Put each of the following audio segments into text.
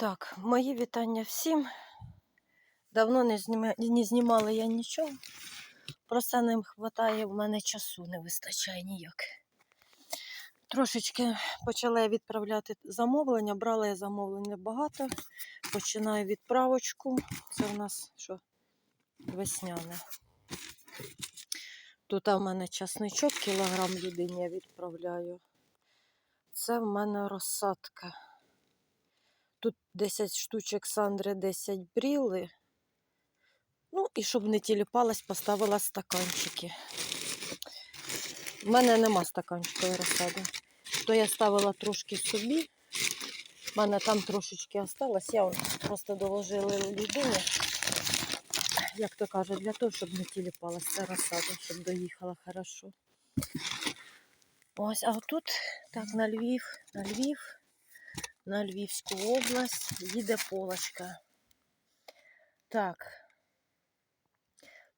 Так, мої вітання всім. Давно не, зніма... не знімала я нічого. Просто не вистачає в мене часу, не вистачає ніяк. Трошечки почала я відправляти замовлення. Брала я замовлення багато. Починаю відправочку. Це в нас що? Весняне. Тут в мене часничок, кілограм людині я відправляю. Це в мене розсадка. Тут 10 штучок Сандри, 10 бріли. Ну, і щоб не тіліпалась, поставила стаканчики. У мене нема стаканчикої розсади. То я ставила трошки собі. У мене там трошечки осталось. Я просто доложила людині, як то кажуть, для того, щоб не тіліпалась ця розсада, щоб доїхала хорошо. Ось, а отут, так, на Львів, на Львів на Львівську область їде полочка. Так.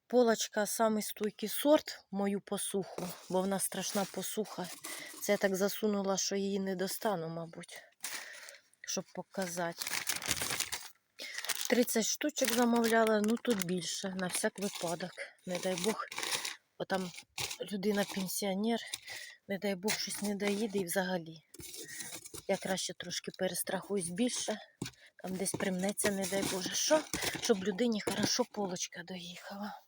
Полочка самий стойкий сорт мою посуху, бо в нас страшна посуха. Це я так засунула, що її не достану, мабуть, щоб показати. 30 штучок замовляла, ну тут більше, на всяк випадок. Не дай Бог, бо там людина пенсіонер, не дай Бог щось не доїде і взагалі. Я краще трошки перестрахуюсь більше. Там десь примнеться, не дай Боже, що, щоб людині хорошо полочка доїхала.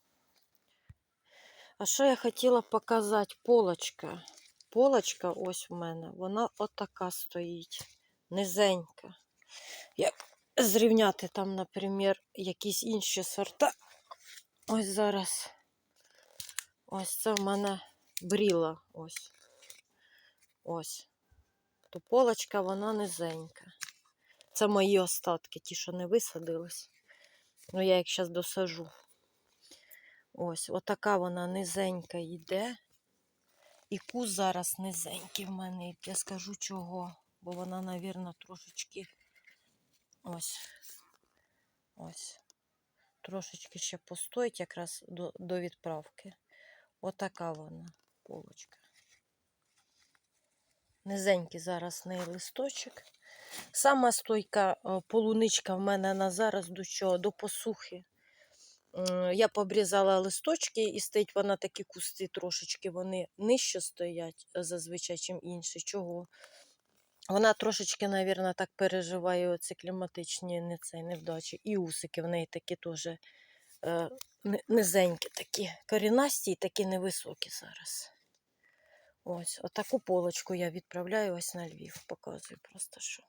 А що я хотіла показати? Полочка. Полочка ось в мене, вона отака стоїть. Низенька. Як зрівняти там, наприклад, якісь інші сорта. Ось зараз. Ось це в мене бріла. Ось. Ось то полочка вона низенька. Це мої остатки, ті, що не висадились. Ну, я їх зараз досажу. Ось, отака вона низенька йде. І кус зараз низенький в мене. Я скажу чого. Бо вона, мабуть, трошечки ось. Ось. Трошечки ще постоїть якраз до, до відправки. Отака вона полочка. Низенький зараз неї листочок. Сама стойка е, полуничка в мене на зараз до чого? До посухи. Я побрізала листочки і стоїть вона такі кусти трошечки, вони нижче стоять е, зазвичай, чим інші. Чого? Вона трошечки, мабуть, так переживає оці кліматичні не цей, невдачі. І усики в неї такі теж е, низенькі, такі корінасті і такі невисокі зараз. Ось, отаку полочку я відправляю ось на Львів. Показую просто що.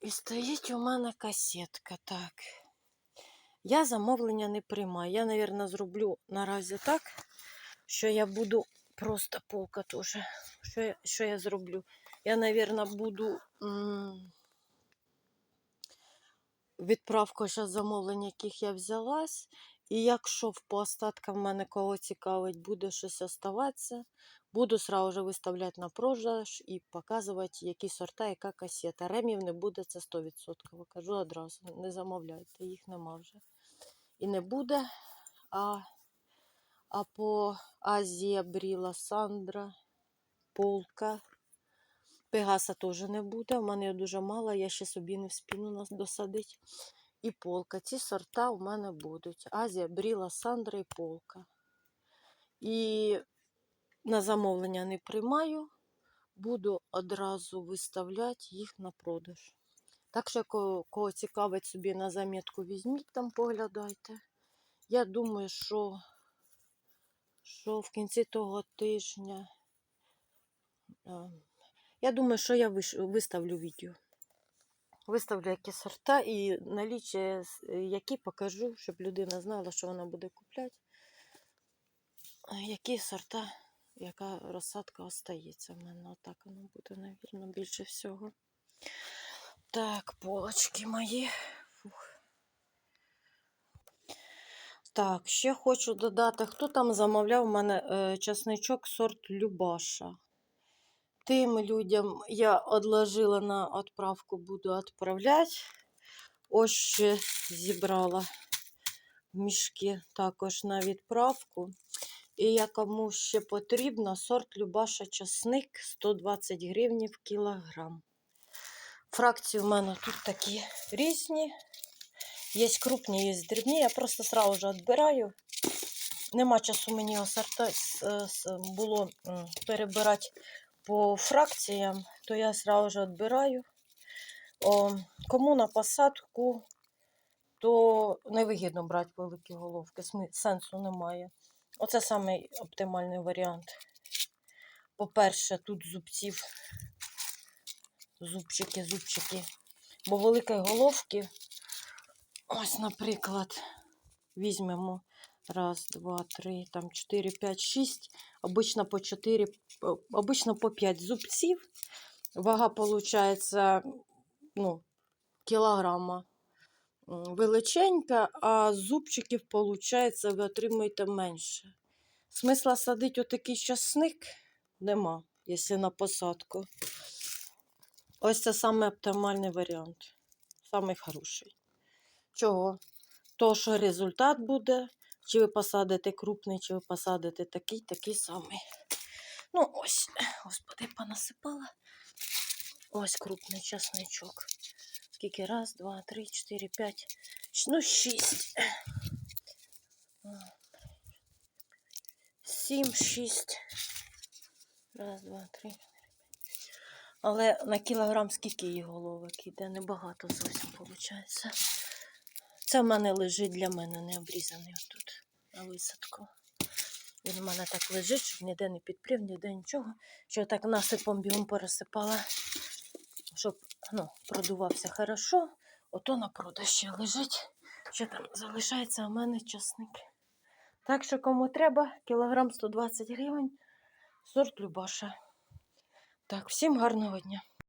І стоїть у мене касетка. Так. Я замовлення не приймаю. Я, мабуть, зроблю наразі так, що я буду просто полка теж. Що я, що я зроблю? Я, мабуть, буду м, відправку зараз замовлень, яких я взялась. І якщо в по остаткам мене кого цікавить, буде щось оставатися, буду сразу виставляти на продаж і показувати, які сорта, яка касета. Ремів не буде, це 100%. Кажу одразу, не замовляйте, їх нема вже. І не буде. А, а по Азія Бріла Сандра, Полка. Пегаса теж не буде. У мене дуже мало, я ще собі не вспіну нас досадити. І полка. Ці сорта у мене будуть. Азія, Бріла, Сандра і полка. І на замовлення не приймаю, буду одразу виставляти їх на продаж. Так що, кого, цікавить собі на замітку, візьміть там, поглядайте. Я думаю, що, що в кінці того тижня. Я думаю, що я виставлю відео. Виставлю які сорта і наліччя, які покажу, щоб людина знала, що вона буде купляти. Які сорта, яка розсадка остається в мене. Отак воно буде, навірно, більше всього. Так, полочки мої. Фух. Так, ще хочу додати, хто там замовляв у мене е, часничок сорт Любаша. Тим людям я одложила на відправку, буду відправляти. Ось ще зібрала мішки також на відправку. І я кому ще потрібно, сорт Любаша часник 120 гривень в кілограм. Фракції у мене тут такі різні. Є крупні, є дрібні. Я просто сразу же відбираю. Нема часу мені с- с- було перебирати по фракціям, то я сразу же відбираю. Кому на посадку, то невигідно брати великі головки, сенсу немає. Оце самий оптимальний варіант. По-перше, тут зубців, зубчики, зубчики. Бо великі головки, ось, наприклад, візьмемо раз, два, три, там чотири, п'ять, шість, обично по чотири, обично по п'ять зубців. Вага виходить, ну, кілограма величенька, а зубчиків, виходить, ви отримуєте менше. Смисла садити отакий часник нема, якщо на посадку. Ось це саме оптимальний варіант. Самий хороший. Чого? То, що результат буде, чи ви посадите крупний, чи ви посадите такий, такий самий. Ну, ось, господи, понасипала. Ось крупний часничок. Скільки? Раз, два, три, чотири, п'ять. Ну, шість. Сім, шість. Раз, два, три. Але на кілограм скільки її головок іде? Небагато зовсім виходить. Це в мене лежить для мене не обрізаний отут на висадку. Він у мене так лежить, щоб ніде не підплів, ніде нічого. Що так насипом бігом пересипала, щоб ну, продувався хорошо. Ото на продаж ще лежить. Що там залишається у мене часник. Так що кому треба, кілограм 120 гривень, сорт Любаша. Так, всім гарного дня.